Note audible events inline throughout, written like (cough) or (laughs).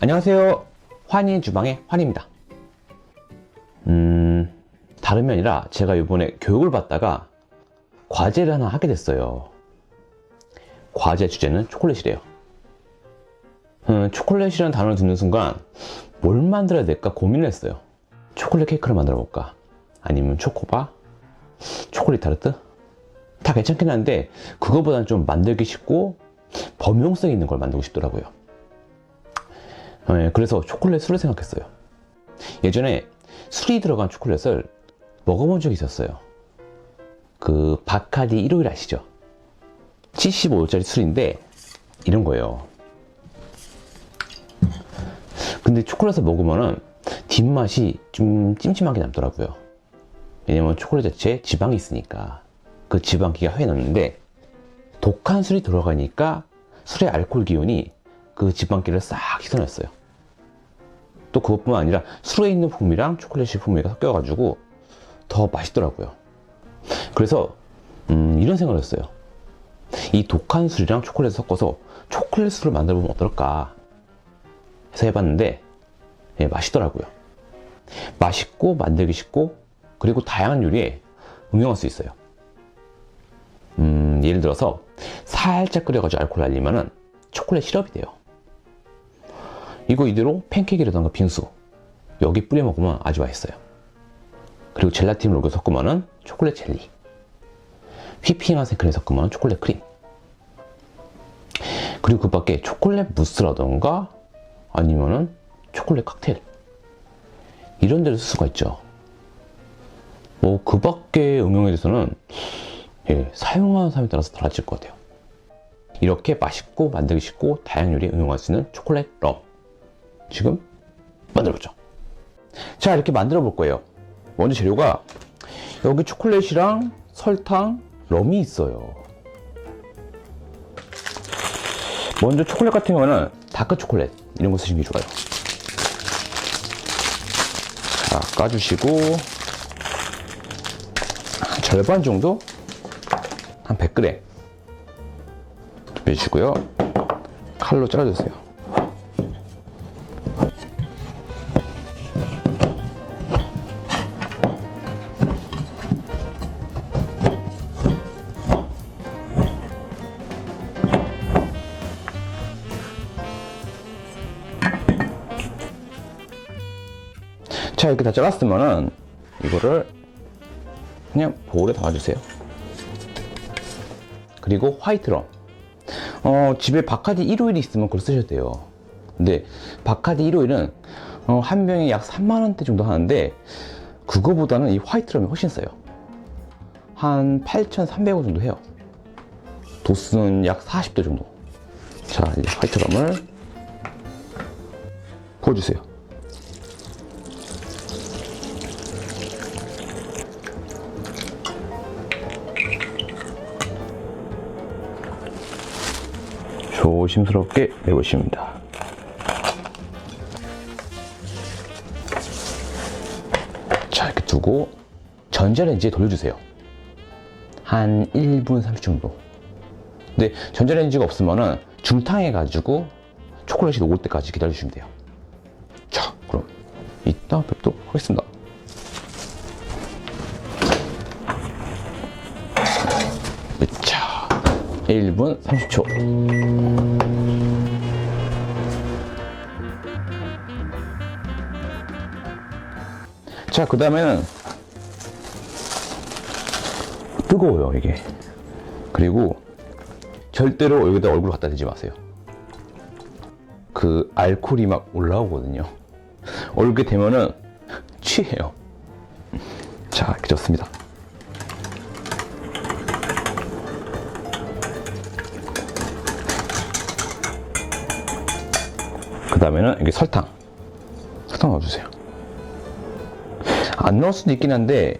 안녕하세요. 환희 주방의 환입니다. 음, 다름이 아니라 제가 이번에 교육을 받다가 과제를 하나 하게 됐어요. 과제 주제는 초콜릿이래요. 음, 초콜릿이라는 단어를 듣는 순간 뭘 만들어야 될까 고민을 했어요. 초콜릿 케이크를 만들어 볼까? 아니면 초코바? 초콜릿 타르트? 다 괜찮긴 한데 그거보다는 좀 만들기 쉽고 범용성 있는 걸 만들고 싶더라고요. 네, 그래서 초콜릿 술을 생각했어요. 예전에 술이 들어간 초콜릿을 먹어본 적이 있었어요. 그 바카디 1호일 아시죠? 75도짜리 술인데 이런 거예요. 근데 초콜릿을 먹으면은 뒷맛이 좀 찜찜하게 남더라고요. 왜냐면 초콜릿 자체에 지방이 있으니까 그 지방기가 혀에 남는데 독한 술이 들어가니까 술의 알코올 기운이 그 지방기를 싹 씻어냈어요. 또 그것뿐만 아니라 술에 있는 풍미랑 초콜릿의 풍미가 섞여가지고 더 맛있더라고요. 그래서 음, 이런 생각을 했어요. 이 독한 술이랑 초콜릿을 섞어서 초콜릿 술을 만들어보면 어떨까 해서 해봤는데 예, 맛있더라고요. 맛있고 만들기 쉽고 그리고 다양한 요리에 응용할 수 있어요. 음, 예를 들어서 살짝 끓여가지고 알코올 날리면은 초콜릿 시럽이 돼요. 이거 이대로 팬케이크라던가 빙수 여기 뿌려 먹으면 아주 맛있어요. 그리고 젤라틴을 녹여 섞으면은 초콜릿 젤리. 휘핑한 생크림 섞으면 초콜릿 크림. 그리고 그 밖에 초콜릿 무스라던가 아니면은 초콜릿 칵테일. 이런 데를 쓸 수가 있죠. 뭐 그 밖에 응용에 대해서는 예, 사용하는 사람에 따라서 달라질 것 같아요. 이렇게 맛있고 만들기 쉽고 다양한 요리에 응용할 수 있는 초콜릿 럼. 지금 만들어보죠. 자, 이렇게 만들어 볼 거예요. 먼저 재료가 여기 초콜릿이랑 설탕, 럼이 있어요. 먼저 초콜릿 같은 경우는 다크 초콜릿 이런 거 쓰시는 게 좋아요. 자, 까주시고 한 절반 정도 한 100g 준비해 주시고요. 칼로 잘라주세요. 자 이렇게 다 잘랐으면은 이거를 그냥 볼에 담아주세요. 그리고 화이트 럼. 어, 집에 바카디 1호일이 있으면 그걸 쓰셔도 돼요. 근데 바카디 1호일은 어, 한 병에 약 3만원대 정도 하는데 그거보다는 이 화이트 럼이 훨씬 싸요. 한 8,300원 정도 해요. 도수는 약 40도 정도. 자, 이제 화이트 럼을 부어주세요. 조심스럽게 내보십니다. 자, 이렇게 두고 전자레인지에 돌려주세요. 한 1분 30초 정도. 근데 전자레인지가 없으면은 중탕해가지고 초콜릿이 녹을 때까지 기다려주시면 돼요. 자, 그럼 이따 뵙도록 하겠습니다. 1분 30초. 자, 그 다음에는 뜨거워요, 이게. 그리고 절대로 여기다 얼굴 갖다 대지 마세요. 그 알코올이 막 올라오거든요. 얼굴에 대면은 취해요. 자, 이렇게 좋습니다. 그 다음에는 여기 설탕. 설탕 넣어주세요. 안 넣을 수도 있긴 한데,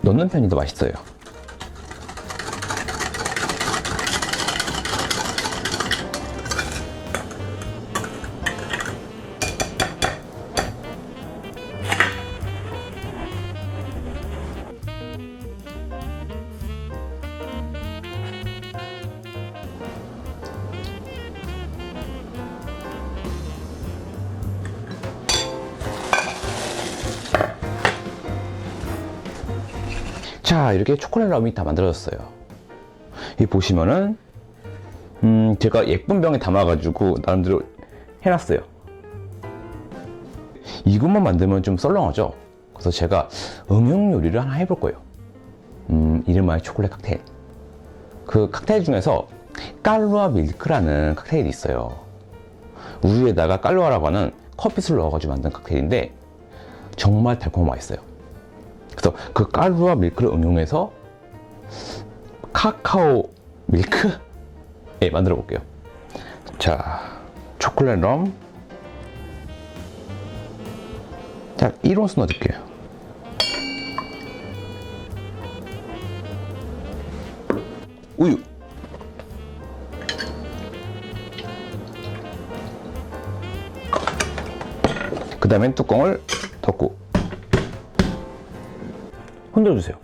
넣는 편이 더 맛있어요. 자, 이렇게 초콜릿 럼이 다 만들어졌어요. 이 보시면은, 음, 제가 예쁜 병에 담아가지고 나름대로 해놨어요. 이것만 만들면 좀 썰렁하죠? 그래서 제가 응용 요리를 하나 해볼 거예요. 음, 이름하여 초콜릿 칵테일. 그 칵테일 중에서 깔루아 밀크라는 칵테일이 있어요. 우유에다가 깔루아라고 하는 커피수를 넣어가지고 만든 칵테일인데 정말 달콤하고 맛있어요. 그래서 그 깔루아 밀크를 응용해서 카카오 밀크? 예, 만들어 볼게요. 자, 초콜릿 럼. 자, 1온스 넣어줄게요. 우유. 그 다음에 뚜껑을 덮고 흔들어주세요.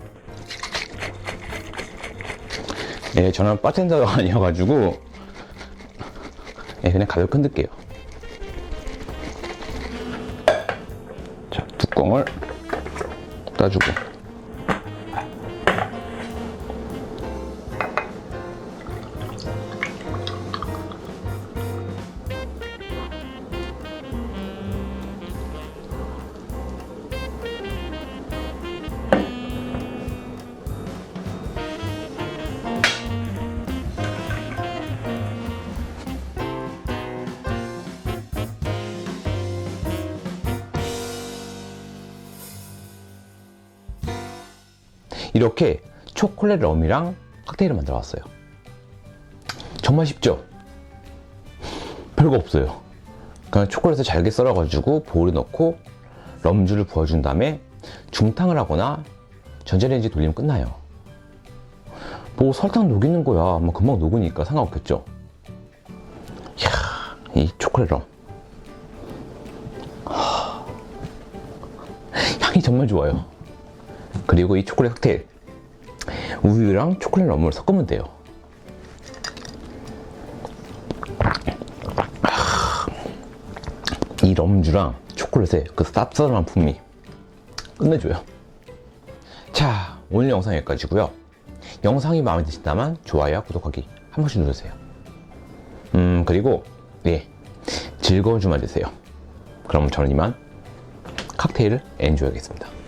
예, 저는 바텐더가 (laughs) 아니어가지고 예, 그냥 가볍게 흔들게요. 자, 뚜껑을 따주고 이렇게 초콜릿 럼이랑 칵테일을 만들어 왔어요. 정말 쉽죠? 별거 없어요. 그냥 초콜릿을 잘게 썰어가지고 보울에 넣고 럼주를 부어준 다음에 중탕을 하거나 전자레인지 돌리면 끝나요. 뭐 설탕 녹이는 거야. 뭐 금방 녹으니까 상관없겠죠. 이야, 이 초콜릿 럼. 하, 향이 정말 좋아요. 그리고 이 초콜릿 칵테일 우유랑 초콜릿 럼을 섞으면 돼요. 이 럼주랑 초콜릿의 그 쌉싸름한 풍미 끝내줘요. 자, 오늘 영상 여기까지고요. 영상이 마음에 드신다면 좋아요와 구독하기 한 번씩 누르세요. 음, 그리고 네, 즐거운 주말 되세요. 그럼 저는 이만 칵테일을 엔조하겠습니다.